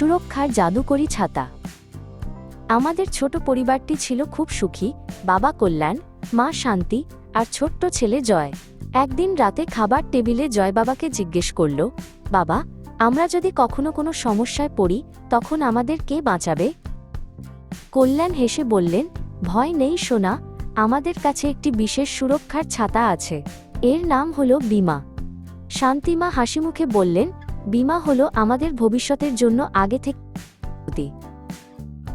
সুরক্ষার জাদুকরি ছাতা। আমাদের ছোট পরিবারটি ছিল খুব সুখী, বাবা কল্যাণ, মা শান্তি আর ছোট্ট ছেলে জয়। একদিন রাতে খাবার টেবিলে জয় বাবাকে জিজ্ঞেস করল, বাবা, আমরা যদি কখনো কোনো সমস্যায় পড়ি, তখন আমাদের কে বাঁচাবে? কল্যাণ হেসে বললেন, ভয় নেই সোনা, আমাদের কাছে একটি বিশেষ সুরক্ষার ছাতা আছে। এর নাম হলো বিমা। শান্তিমা হাসিমুখে বললেন বিমা হলো আমাদের ভবিষ্যতের জন্য আগে থেকে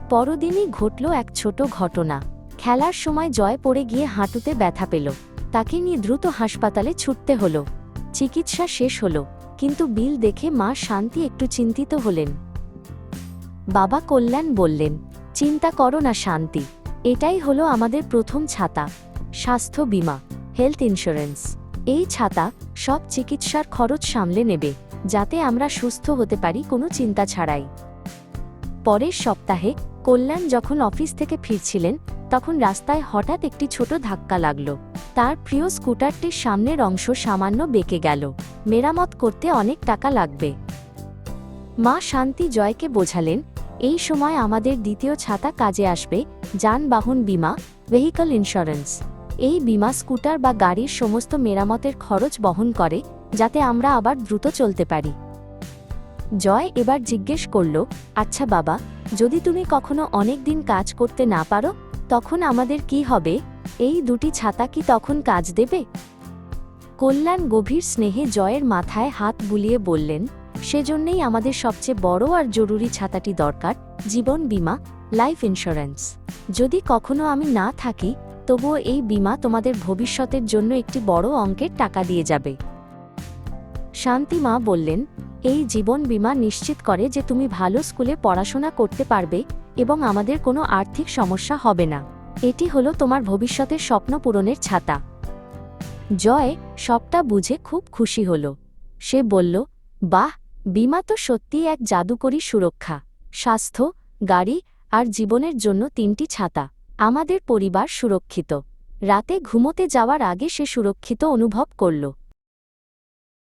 পরদিনই ঘটল এক ছোট ঘটনা। খেলার সময় জয় পড়ে গিয়ে হাঁটুতে ব্যথা পেল। তাকে নিয়ে দ্রুত হাসপাতালে ছুটতে হলো। চিকিৎসা শেষ হলো, কিন্তু বিল দেখে মা শান্তি একটু চিন্তিত হলেন। বাবা কল্যাণ বললেন, চিন্তা করো না শান্তি। এটাই হলো আমাদের প্রথম ছাতা, স্বাস্থ্য বীমা, হেলথ ইন্স্যুরেন্স। এই ছাতা সব চিকিৎসার খরচ সামলে নেবে। যাতে আমরা সুস্থ হতে পারি কোনো চিন্তা ছাড়াই। পরের সপ্তাহে কল্যাণ যখন অফিস থেকে ফিরছিলেন, তখন রাস্তায় হঠাৎ একটি ছোট ধাক্কা লাগল। তার প্রিয় স্কুটারটির সামনের অংশ সামান্য বেঁকে গেল। মেরামত করতে অনেক টাকা লাগবে। মা শান্তি জয়কে বোঝালেন, এই সময় আমাদের দ্বিতীয় ছাতা কাজে আসবে, যানবাহন, বীমা ভেহিকল ইন্স্যুরেন্স এই বীমা স্কুটার বা গাড়ির সমস্ত মেরামতের খরচ বহন করে, যাতে আমরা আবার দ্রুত চলতে পারি। জয় এবার জিজ্ঞেস করল আচ্ছা বাবা, যদি তুমি কখনো অনেক দিন কাজ করতে না পারো, তখন আমাদের কি হবে? এই দুটি ছাতা কি তখন কাজ দেবে? কল্যাণ গভীর স্নেহে জয়ের মাথায় হাত বুলিয়ে বললেন, সেজন্যই আমাদের সবচেয়ে বড় আর জরুরি ছাতাটি দরকার, জীবন বীমা, লাইফ ইন্স্যুরেন্স। যদি কখনো আমি না থাকি তবুও এই বীমা তোমাদের ভবিষ্যতের জন্য একটি বড় অঙ্কের টাকা দিয়ে যাবে। শান্তি মা বললেন, এই জীবন বীমা নিশ্চিত করে যে তুমি ভালো স্কুলে পড়াশোনা করতে পারবে এবং আমাদের কোনো আর্থিক সমস্যা হবে না। এটি হলো তোমার ভবিষ্যতের স্বপ্ন পূরণের ছাতা। জয় সবটা বুঝে খুব খুশি হল। সে বলল, বাহ, বিমা তো সত্যিই এক জাদুকরী সুরক্ষা। স্বাস্থ্য, গাড়ি আর জীবনের জন্য তিনটি ছাতা। আমাদের পরিবার সুরক্ষিত। রাতে ঘুমোতে যাওয়ার আগে সে সুরক্ষিত অনুভব করল।